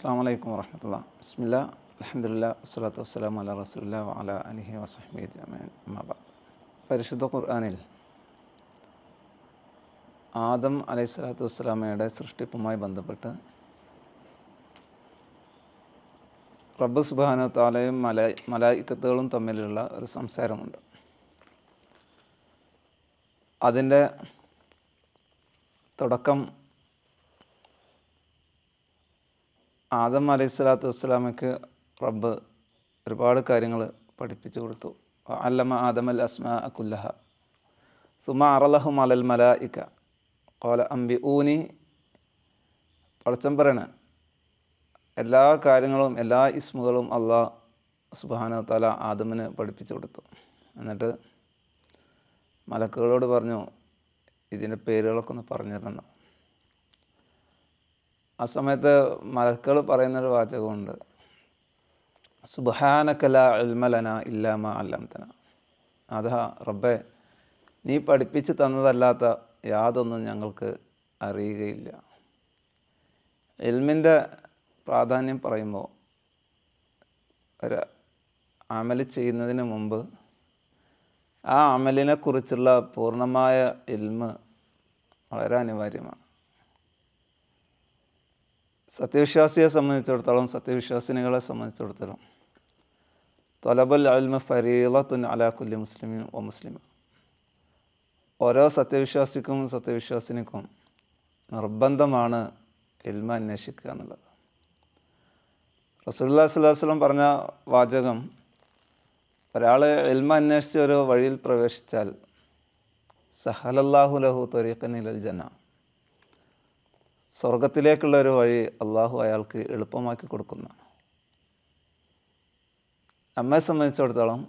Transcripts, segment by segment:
അസ്സാം വലൈക്കും വർഹമത്തുള്ള ബിസ്മില്ല അലഹമുല്ല വസ്സലാത്തു വസ്സലാം അല റസൂല്ല അല അലിഹി വസഹമി പരിശുദ്ധ ഖുർആാനിൽ ആദം അലൈഹി സ്വലാത്തു വസ്സലാമയുടെ സൃഷ്ടിപ്പുമായി ബന്ധപ്പെട്ട് റബ്ബ് സുബാന താലയും മല മലായിക്കത്തുകളും തമ്മിലുള്ള ഒരു സംസാരമുണ്ട്. അതിന്റെ തുടക്കം ആദം അലൈഹി സ്വലാത്തു വസ്സലാമയ്ക്ക് റബ്ബ് ഒരുപാട് കാര്യങ്ങൾ പഠിപ്പിച്ചു കൊടുത്തു. അല്ലമ ആദം അൽ അസ്മ അക്കുല്ലഹ സുമ അറലഹു മലൽ മല ഇക്ക കോല അമ്പി ഊനി പടച്ചം പറയണ എല്ലാ കാര്യങ്ങളും എല്ലാ ഇസ്മുകളും അള്ളാഹ് സുബാന തല ആദമിന് പഠിപ്പിച്ചു കൊടുത്തു. എന്നിട്ട് മലക്കുകളോട് പറഞ്ഞു ഇതിന്റെ പേരുകളൊക്കെ ഒന്ന് പറഞ്ഞു ആ സമയത്ത് മലക്കൾ പറയുന്നൊരു വാചകമുണ്ട്. സുബാനക്കല അൽമലന ഇല്ലാമ അല്ലംതന. അതാ റബ്ബെ നീ പഠിപ്പിച്ച് തന്നതല്ലാത്ത യാതൊന്നും ഞങ്ങൾക്ക് അറിയുകയില്ല. എൽമിന്റെ പ്രാധാന്യം പറയുമ്പോൾ ഒരു അമൽ ചെയ്യുന്നതിന് മുമ്പ് ആ അമലിനെക്കുറിച്ചുള്ള പൂർണമായ എൽമ് വളരെ അനിവാര്യമാണ്. സത്യവിശ്വാസിയെ സംബന്ധിച്ചിടത്തോളം സത്യവിശ്വാസിനികളെ സംബന്ധിച്ചിടത്തോളം തൊലബുൽ അൽമ ഫരീലത്തുൻ അലാഖുല്ലി മുസ്ലിമിൻ ഒ മുസ്ലിം ഓരോ സത്യവിശ്വാസിക്കും സത്യവിശ്വാസിനിക്കും നിർബന്ധമാണ് ഇൽമ അന്വേഷിക്കുക എന്നുള്ളത്. റസൂല്ലാ സ്വലാസ്ലം പറഞ്ഞ വാചകം ഒരാൾ ഇൽമ അന്വേഷിച്ച് ഒരു വഴിയിൽ പ്രവേശിച്ചാൽ സഹലല്ലാഹു ലഹു തൊരീഖനിലൽ ജന സ്വർഗത്തിലേക്കുള്ള ഒരു വഴി അള്ളാഹു അയാൾക്ക് എളുപ്പമാക്കി കൊടുക്കുന്നതാണ് നമ്മെ സംബന്ധിച്ചിടത്തോളം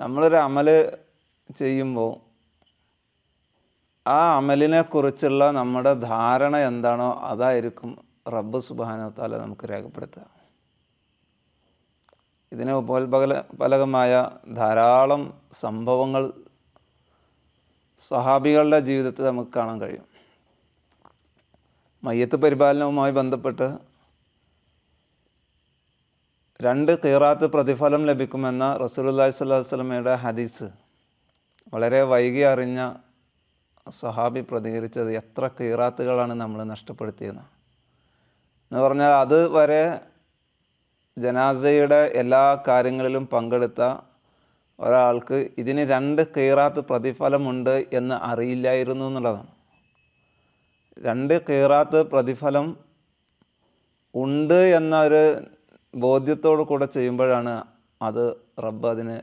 നമ്മളൊരു അമൽ ചെയ്യുമ്പോൾ ആ അമലിനെ കുറിച്ചുള്ള നമ്മുടെ ധാരണ എന്താണോ അതായിരിക്കും റബ്ബ് സുബാനത്താല നമുക്ക് രേഖപ്പെടുത്തുക. ഇതിന് ഉപോത്പകല ഫലകമായ ധാരാളം സംഭവങ്ങൾ സഹാബികളുടെ ജീവിതത്തിൽ നമുക്ക് കാണാൻ കഴിയും. മയ്യത്ത് പരിപാലനവുമായി ബന്ധപ്പെട്ട് രണ്ട് കീറാത്ത് പ്രതിഫലം ലഭിക്കുമെന്ന റസൂലുല്ലാഹി സ്വല്ലാ വസ്ലമയുടെ ഹദീസ് വളരെ വൈകി അറിഞ്ഞ സഹാബി പ്രതികരിച്ചത് എത്ര കീറാത്തുകളാണ് നമ്മൾ നഷ്ടപ്പെടുത്തിയത് എന്ന് പറഞ്ഞാൽ അതുവരെ ജനാസയുടെ എല്ലാ കാര്യങ്ങളിലും പങ്കെടുത്ത ഒരാൾക്ക് ഇതിന് രണ്ട് കീറാത്ത് പ്രതിഫലമുണ്ട് എന്ന് അറിയില്ലായിരുന്നു എന്നുള്ളതാണ്. രണ്ട് കീറാത്ത് പ്രതിഫലം ഉണ്ട് എന്ന ഒരു ബോധ്യത്തോടു കൂടെ ചെയ്യുമ്പോഴാണ് അത് റബ്ബ് അതിന്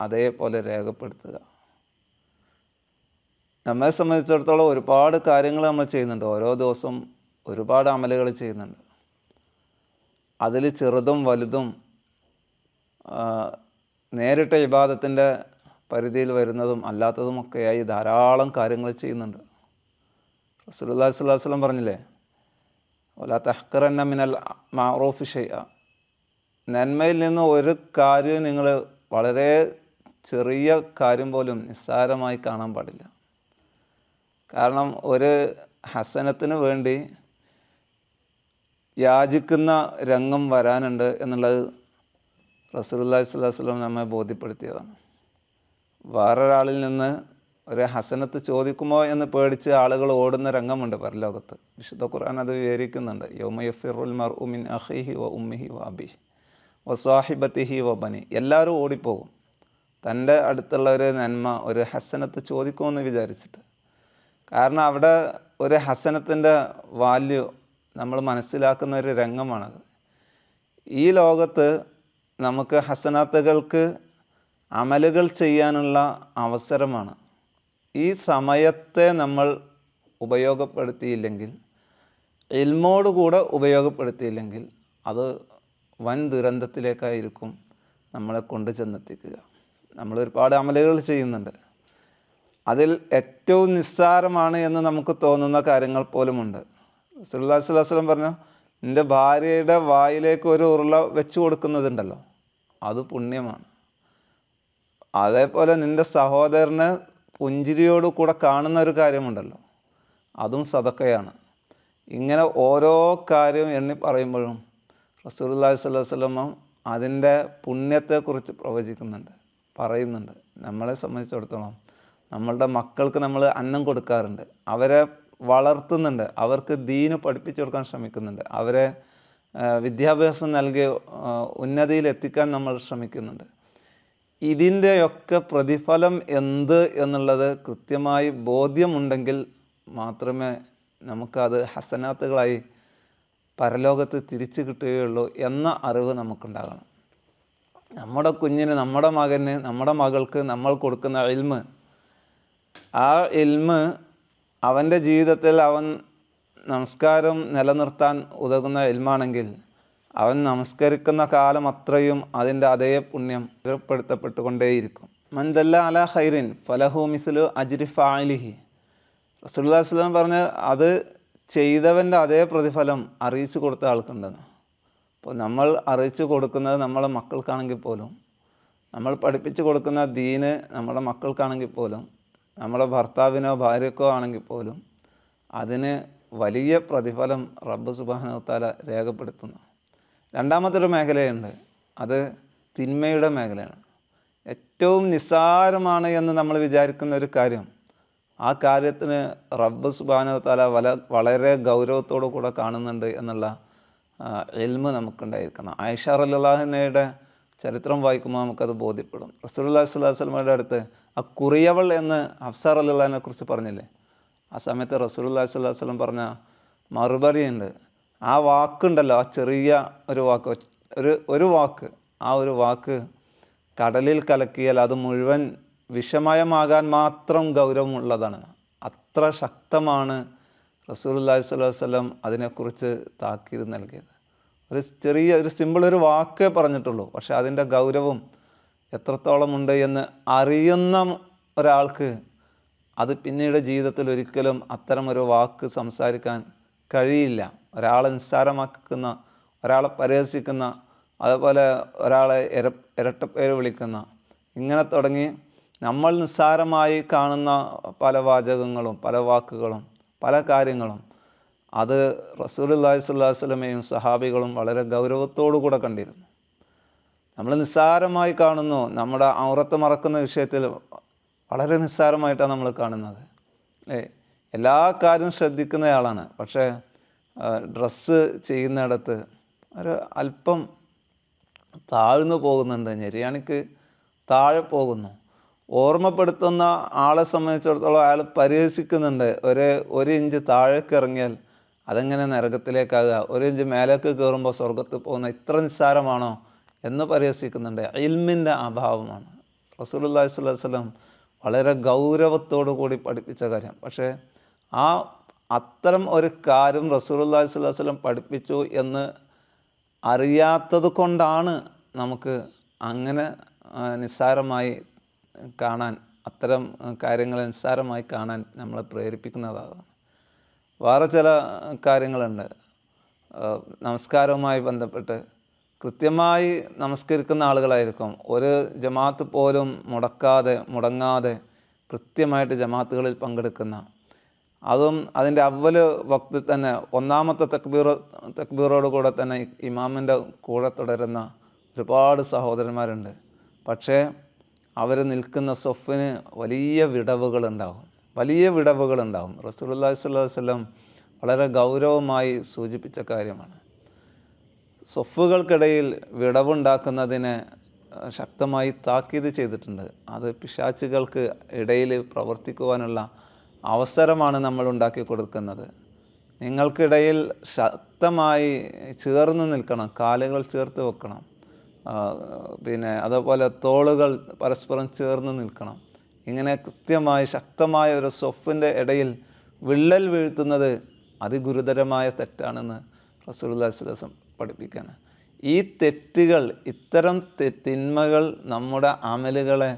അതേപോലെ രേഖപ്പെടുത്തുക. നമ്മെ സംബന്ധിച്ചിടത്തോളം ഒരുപാട് കാര്യങ്ങൾ നമ്മൾ ചെയ്യുന്നുണ്ട്. ഓരോ ദിവസവും ഒരുപാട് അമലുകൾ ചെയ്യുന്നുണ്ട്. അതിൽ ചെറുതും വലുതും നേരിട്ട ഇബാദത്തിന്റെ പരിധിയിൽ വരുന്നതും അല്ലാത്തതുമൊക്കെയായി ധാരാളം കാര്യങ്ങൾ ചെയ്യുന്നുണ്ട്. റസൂലുള്ളാഹി സ്വല്ലല്ലാഹു അലൈഹി വസല്ലം പറഞ്ഞില്ലേ? ഒല തഹ്കറന്ന മിനൽ മാറൂഫ് ഷെയ്യ നന്മയിൽ നിന്ന് ഒരു കാര്യവും നിങ്ങൾ വളരെ ചെറിയ കാര്യം പോലും നിസ്സാരമായി കാണാൻ പാടില്ല. കാരണം ഒരു ഹസനത്തിന് വേണ്ടി യാചിക്കുന്ന രംഗം വരാനുണ്ട് എന്നുള്ളത് റസൂലുള്ളാഹി സ്വല്ലല്ലാഹു അലൈഹി വസല്ലം നമ്മെ ബോധ്യപ്പെടുത്തിയതാണ്. വേറൊരാളിൽ നിന്ന് ഒരു ഹസനത്ത് ചോദിക്കുമോ എന്ന് പേടിച്ച് ആളുകൾ ഓടുന്ന രംഗമുണ്ട് പരലോകത്ത്. വിശുദ്ധ ഖുർആൻ അത് വിവരിക്കുന്നുണ്ട്. യോമയഫിറുൽ മർ ഉമിൻ അഹിഹി വ ഉമ്മിഹി വ അബി വ സ്വാഹിബത്തിഹി വ ബനി എല്ലാവരും ഓടിപ്പോകും. തന്റെ അടുത്തുള്ള ഒരു നന്മ ഒരു ഹസനത്ത് ചോദിക്കുമെന്ന് വിചാരിച്ചിട്ട്. കാരണം അവിടെ ഒരു ഹസനത്തിന്റെ വാല്യൂ നമ്മൾ മനസ്സിലാക്കുന്ന ഒരു രംഗമാണത്. ഈ ലോകത്ത് നമുക്ക് ഹസനാത്തുകൾക്ക് അമലുകൾ ചെയ്യാനുള്ള അവസരമാണ് ഈ സമയത്തെ നമ്മൾ ഉപയോഗപ്പെടുത്തിയില്ലെങ്കിൽ എൽമോടുകൂടെ ഉപയോഗപ്പെടുത്തിയില്ലെങ്കിൽ അത് വൻ ദുരന്തത്തിലേക്കായിരിക്കും നമ്മളെ കൊണ്ട് ചെന്നെത്തിക്കുക. നമ്മൾ ഒരുപാട് അമലുകൾ ചെയ്യുന്നുണ്ട്. അതിൽ ഏറ്റവും നിസ്സാരമാണ് എന്ന് നമുക്ക് തോന്നുന്ന കാര്യങ്ങൾ പോലുമുണ്ട്. സുല്ലാ സ്വലം പറഞ്ഞു നിന്റെ ഭാര്യയുടെ വായിലേക്ക് ഒരു ഉരുള വെച്ച് കൊടുക്കുന്നതുണ്ടല്ലോ അത് പുണ്യമാണ്. അതേപോലെ നിന്റെ സഹോദരനെ പുഞ്ചിരിയോട് കൂടെ കാണുന്ന ഒരു കാര്യമുണ്ടല്ലോ. അതും സതക്കയാണ് ഇങ്ങനെ ഓരോ കാര്യവും എണ്ണി പറയുമ്പോഴും അലൈഹി വസല്ലം അതിന്റെ പുണ്യത്തെക്കുറിച്ച് പ്രവചിക്കുന്നുണ്ട് പറയുന്നുണ്ട്. നമ്മളെ സംബന്ധിച്ചിടത്തോളം നമ്മളുടെ മക്കൾക്ക് നമ്മൾ അന്നം കൊടുക്കാറുണ്ട്. അവരെ വളർത്തുന്നുണ്ട്. അവർക്ക് ദീന് പഠിപ്പിച്ചു കൊടുക്കാൻ ശ്രമിക്കുന്നുണ്ട്. അവരെ വിദ്യാഭ്യാസം നൽകി ഉന്നതിയിൽ എത്തിക്കാൻ നമ്മൾ ശ്രമിക്കുന്നുണ്ട്. ഇതിന്റെയൊക്കെ പ്രതിഫലം എന്ത് എന്നുള്ളത് കൃത്യമായി ബോധ്യമുണ്ടെങ്കിൽ മാത്രമേ നമുക്കത് ഹസനാത്തുകളായി പരലോകത്ത് തിരിച്ചു കിട്ടുകയുള്ളൂ എന്ന അറിവ് നമുക്കുണ്ടാകണം. നമ്മുടെ കുഞ്ഞിന് നമ്മുടെ മകന് നമ്മുടെ മകൾക്ക് നമ്മൾ കൊടുക്കുന്ന ഇൽമ് ആ ഇൽമ് അവന്റെ ജീവിതത്തിൽ അവൻ നമസ്കാരം നിലനിർത്താൻ ഉതകുന്ന ഇൽമാണെങ്കിൽ അവൻ നമസ്കരിക്കുന്ന കാലം അത്രയും അതിന്റെ അതേ പുണ്യം ഏർപ്പെടുത്തപ്പെട്ടുകൊണ്ടേയിരിക്കും. മന്ദല്ല അല ഹൈറിൻ ഫലഹു മിസ്ലു അജ്രി ഫാലിഹി അലൈഹി വസല്ലം പറഞ്ഞ് അത് ചെയ്തവന്റെ അതേ പ്രതിഫലം അറിയിച്ചു കൊടുത്ത ആൾക്കുണ്ടെന്ന്. അപ്പോൾ നമ്മൾ അറിയിച്ചു കൊടുക്കുന്നത് നമ്മളെ മക്കൾക്കാണെങ്കിൽ പോലും നമ്മൾ പഠിപ്പിച്ചു കൊടുക്കുന്ന ദീന് നമ്മുടെ മക്കൾക്കാണെങ്കിൽ പോലും നമ്മുടെ ഭർത്താവിനോ ഭാര്യക്കോ ആണെങ്കിൽ പോലും അതിന് വലിയ പ്രതിഫലം റബ്ബ് സുബാനവത്താല രേഖപ്പെടുത്തുന്നു. രണ്ടാമത്തെ ഒരു മേഖലയുണ്ട്. അത് തിന്മയുടെ മേഖലയാണ്. ഏറ്റവും നിസ്സാരമാണ് എന്ന് നമ്മൾ വിചാരിക്കുന്ന ഒരു കാര്യം ആ കാര്യത്തിന് റബ്ബ് സുബാനത്താല വല വളരെ ഗൗരവത്തോടു കൂടെ കാണുന്നുണ്ട് എന്നുള്ള എൽമ് നമുക്കുണ്ടായിരിക്കണം. ആയിഷ റല്ലാഹിനയുടെ ചരിത്രം വായിക്കുമ്പോൾ നമുക്കത് ബോധ്യപ്പെടും. അലൈഹി വസല്ലമയുടെ അടുത്ത് ആ കുറിയവൾ എന്ന് ഹഫ്സാർ അല്ലാഹിനെ കുറിച്ച് പറഞ്ഞില്ലേ? ആ സമയത്ത് അലൈഹി വസല്ലം പറഞ്ഞ മറുപടി ഉണ്ട്. ആ വാക്കുണ്ടല്ലോ ആ ചെറിയ ഒരു വാക്ക് ഒരു ഒരു വാക്ക് ആ ഒരു വാക്ക് കടലിൽ കലക്കിയാൽ അത് മുഴുവൻ വിഷമയമാകാൻ മാത്രം ഗൗരവമുള്ളതാണ്. അത്ര ശക്തമാണ് റസൂലുള്ളാഹി സ്വല്ലല്ലാഹു അലൈഹി വസല്ലം അതിനെക്കുറിച്ച് താക്കീത് നൽകിയത്. ഒരു ചെറിയ ഒരു സിമ്പിൾ ഒരു വാക്കേ പറഞ്ഞിട്ടുള്ളൂ പക്ഷെ അതിന്റെ ഗൗരവം എത്രത്തോളം ഉണ്ട് എന്ന് അറിയുന്ന ഒരാൾക്ക് അത് പിന്നീട് ജീവിതത്തിൽ ഒരിക്കലും അത്തരം ഒരു വാക്ക് സംസാരിക്കാൻ കഴിയില്ല. ഒരാളെ നിസ്സാരമാക്കുന്ന ഒരാളെ പരിഹസിക്കുന്ന അതുപോലെ ഒരാളെ ഇര ഇരട്ടപ്പേര് വിളിക്കുന്ന ഇങ്ങനെ തുടങ്ങി നമ്മൾ നിസ്സാരമായി കാണുന്ന പല വാചകങ്ങളും പല വാക്കുകളും പല കാര്യങ്ങളും അത് അലൈഹി വസല്ലമയും സഹാബികളും വളരെ കൂടെ കണ്ടിരുന്നു. നമ്മൾ നിസ്സാരമായി കാണുന്നു നമ്മുടെ ഔറത്ത് മറക്കുന്ന വിഷയത്തിൽ വളരെ നിസ്സാരമായിട്ടാണ് നമ്മൾ കാണുന്നത്. അല്ലേ എല്ലാ കാര്യവും ശ്രദ്ധിക്കുന്നയാളാണ് പക്ഷേ ഡ്രസ്സ് ചെയ്യുന്നിടത്ത് ഒരു അല്പം താഴ്ന്നു പോകുന്നുണ്ട്. ഞെരിയാണിക്ക് താഴെ പോകുന്നു. ഓർമ്മപ്പെടുത്തുന്ന ആളെ സംബന്ധിച്ചിടത്തോളം അയാൾ പരിഹസിക്കുന്നുണ്ട്. ഒരു ഒരു ഇഞ്ച് താഴേക്ക് ഇറങ്ങിയാൽ അതെങ്ങനെ നരകത്തിലേക്കാകുക? ഒരു ഇഞ്ച് മേലേക്ക് കയറുമ്പോൾ സ്വർഗത്ത് പോകുന്ന ഇത്ര നിസ്സാരമാണോ എന്ന് പരിഹസിക്കുന്നുണ്ട്. ഇൽമിന്റെ അഭാവമാണ്. സ്വല്ലല്ലാഹു അലൈഹി വസല്ലം വളരെ ഗൗരവത്തോടു കൂടി പഠിപ്പിച്ച കാര്യം. പക്ഷേ ആ അത്തരം ഒരു കാര്യം റസൂലുള്ളാഹി സ്വല്ലല്ലാഹു അലൈഹി വസല്ലം പഠിപ്പിച്ചു എന്ന് അറിയാത്തത് കൊണ്ടാണ് നമുക്ക് അങ്ങനെ നിസ്സാരമായി കാണാൻ അത്തരം കാര്യങ്ങൾ നിസ്സാരമായി കാണാൻ നമ്മളെ പ്രേരിപ്പിക്കുന്നതാണ് വേറെ ചില കാര്യങ്ങളുണ്ട്. നമസ്കാരവുമായി ബന്ധപ്പെട്ട് കൃത്യമായി നമസ്കരിക്കുന്ന ആളുകളായിരിക്കും. ഒരു ജമാഅത്ത് പോലും മുടക്കാതെ മുടങ്ങാതെ കൃത്യമായിട്ട് ജമാഅത്തുകളിൽ പങ്കെടുക്കുന്ന അതും അതിന്റെ അവൽ വക്തിൽ തന്നെ ഒന്നാമത്തെ തക്ബീറോ തക്ബീറോട് കൂടെ തന്നെ ഇമാമിന്റെ കൂടെ തുടരുന്ന ഒരുപാട് സഹോദരന്മാരുണ്ട്. പക്ഷേ അവർ നിൽക്കുന്ന സ്വഫിന് വലിയ വിടവുകളുണ്ടാവും. വലിയ വിടവുകളുണ്ടാവും. റസൂലുള്ളാഹി സ്വല്ലല്ലാഹു അലൈഹി വസല്ലം വളരെ ഗൗരവമായി സൂചിപ്പിച്ച കാര്യമാണ്. സ്വഫുകൾക്കിടയിൽ വിടവുണ്ടാക്കുന്നതിനെ ശക്തമായി താക്കീത് ചെയ്തിട്ടുണ്ട്. അത് പിശാച്ചുകൾക്ക് ഇടയിൽ പ്രവർത്തിക്കുവാനുള്ള അവസരമാണ് നമ്മൾ ഉണ്ടാക്കി കൊടുക്കുന്നത്. നിങ്ങൾക്കിടയിൽ ശക്തമായി ചേർന്ന് നിൽക്കണം കാലുകൾ ചേർത്ത് വെക്കണം പിന്നെ അതുപോലെ തോളുകൾ പരസ്പരം ചേർന്ന് നിൽക്കണം. ഇങ്ങനെ കൃത്യമായി ശക്തമായ ഒരു സൊഫിന്റെ ഇടയിൽ വിള്ളൽ വീഴ്ത്തുന്നത് അതിഗുരുതരമായ തെറ്റാണെന്ന് വസല്ലം പഠിപ്പിക്കുകയാണ് ഈ തെറ്റുകൾ ഇത്തരം തിന്മകൾ നമ്മുടെ അമലുകളെ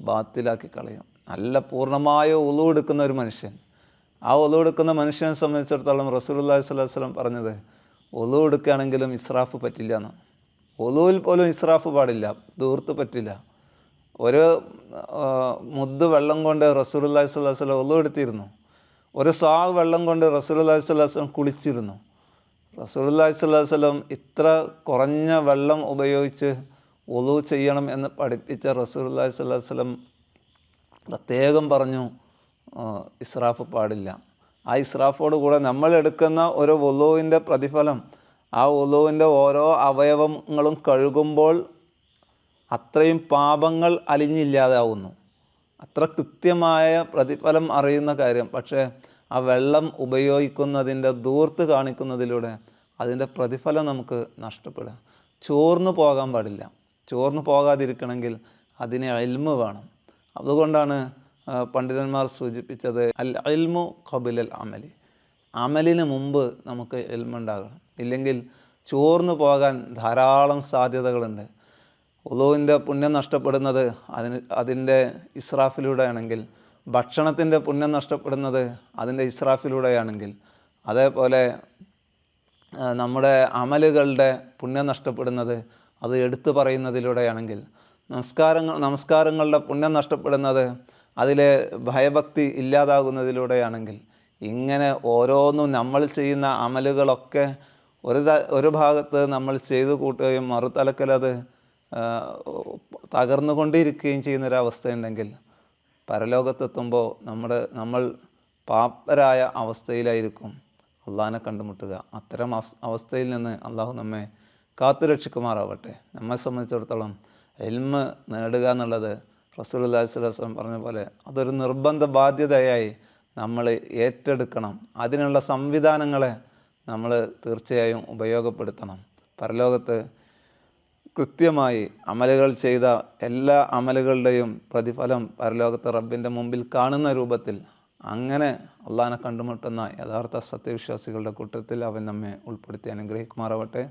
ബാത്തിലാക്കി കളയും. നല്ല പൂർണമായ ഉളു എടുക്കുന്ന ഒരു മനുഷ്യൻ. ആ ഒലു എടുക്കുന്ന മനുഷ്യനെ സംബന്ധിച്ചിടത്തോളം റസൂലുള്ളാഹി സ്വല്ലല്ലാഹു അലൈഹി വസല്ലം പറഞ്ഞത് ഒലു എടുക്കുകയാണെങ്കിലും ഇസ്രാഫ് പറ്റില്ല എന്ന്. ഒലുവിൽ പോലും ഇസ്രാഫ് പാടില്ല ദൂർത്ത് പറ്റില്ല. ഒരു മുദ് മുദ്ദ് വെള്ളം കൊണ്ട് റസൂലുള്ളാഹി സ്വല്ലല്ലാഹു അലൈഹി വസല്ലം ഒലു എടുത്തിരുന്നു. ഒരു സാ വെള്ളം കൊണ്ട് റസൂലുള്ളാഹി സ്വല്ലല്ലാഹു അലൈഹി വസല്ലം കുളിച്ചിരുന്നു. റസൂലുള്ളാഹി സ്വല്ലല്ലാഹു അലൈഹി വസല്ലം ഇത്ര കുറഞ്ഞ വെള്ളം ഉപയോഗിച്ച് ഒളു ചെയ്യണം എന്ന് പഠിപ്പിച്ച റസൂലുള്ളാഹി സ്വല്ലല്ലാഹു അലൈഹി വസല്ലം പ്രത്യേകം പറഞ്ഞു ഇസ്രാഫ് പാടില്ല. ആ ഇസ്രാഫോട് കൂടെ നമ്മൾ എടുക്കുന്ന ഒരു ഒലുവിന്റെ പ്രതിഫലം ആ ഒലുവിന്റെ ഓരോ അവയവങ്ങളും കഴുകുമ്പോൾ അത്രയും പാപങ്ങൾ അലിഞ്ഞില്ലാതാവുന്നു. അത്ര കൃത്യമായ പ്രതിഫലം അറിയുന്ന കാര്യം. പക്ഷേ ആ വെള്ളം ഉപയോഗിക്കുന്നതിന്റെ ദൂർത്ത് കാണിക്കുന്നതിലൂടെ അതിന്റെ പ്രതിഫലം നമുക്ക് നഷ്ടപ്പെടുക. ചോർന്നു പോകാൻ പാടില്ല. ചോർന്നു പോകാതിരിക്കണമെങ്കിൽ അതിനെ അൽമ് വേണം. അതുകൊണ്ടാണ് പണ്ഡിതന്മാർ സൂചിപ്പിച്ചത് അൽ അൽമു ഖബിലൽ അമലി. അമലിന് മുമ്പ് നമുക്ക് എൽമുണ്ടാകണം ഇല്ലെങ്കിൽ ചോർന്നു പോകാൻ ധാരാളം സാധ്യതകളുണ്ട്. ഉളുവിന്റെ പുണ്യം നഷ്ടപ്പെടുന്നത് അതിന് അതിന്റെ ഇസ്രാഫിലൂടെയാണെങ്കിൽ ഭക്ഷണത്തിന്റെ പുണ്യം നഷ്ടപ്പെടുന്നത് അതിന്റെ ഇസ്രാഫിലൂടെയാണെങ്കിൽ അതേപോലെ നമ്മുടെ അമലുകളുടെ പുണ്യം നഷ്ടപ്പെടുന്നത് അത് എടുത്തു പറയുന്നതിലൂടെയാണെങ്കിൽ നമസ്കാരങ്ങൾ നമസ്കാരങ്ങളുടെ പുണ്യം നഷ്ടപ്പെടുന്നത് അതിലെ ഭയഭക്തി ഇല്ലാതാകുന്നതിലൂടെയാണെങ്കിൽ ഇങ്ങനെ ഓരോന്നും നമ്മൾ ചെയ്യുന്ന അമലുകളൊക്കെ ഒരു ഒരു ഭാഗത്ത് നമ്മൾ ചെയ്തു കൂട്ടുകയും മറുതലക്കലത് തകർന്നുകൊണ്ടിരിക്കുകയും ചെയ്യുന്നൊരവസ്ഥയുണ്ടെങ്കിൽ പരലോകത്തെത്തുമ്പോൾ നമ്മുടെ നമ്മൾ പാപ്പരായ അവസ്ഥയിലായിരിക്കും. അള്ളാഹിനെ കണ്ടുമുട്ടുക. അത്തരം അവസ്- അവസ്ഥയിൽ നിന്ന് അള്ളാഹു നമ്മെ കാത്തുരക്ഷിക്കുമാറാവട്ടെ. നമ്മെ സംബന്ധിച്ചിടത്തോളം എൽമ നേടുക എന്നുള്ളത് റസൂൽ അല്ലാഹി സ്വലം പറഞ്ഞ പോലെ അതൊരു നിർബന്ധ ബാധ്യതയായി നമ്മൾ ഏറ്റെടുക്കണം. അതിനുള്ള സംവിധാനങ്ങളെ നമ്മൾ തീർച്ചയായും ഉപയോഗപ്പെടുത്തണം. പരലോകത്ത് കൃത്യമായി അമലുകൾ ചെയ്ത എല്ലാ അമലുകളുടെയും പ്രതിഫലം പരലോകത്ത് റബ്ബിന്റെ മുമ്പിൽ കാണുന്ന രൂപത്തിൽ അങ്ങനെ അള്ളഹാനെ കണ്ടുമുട്ടുന്ന യഥാർത്ഥ സത്യവിശ്വാസികളുടെ കൂട്ടത്തിൽ അവൻ നമ്മെ ഉൾപ്പെടുത്തി അനുഗ്രഹിക്കുമാറാവട്ടെ.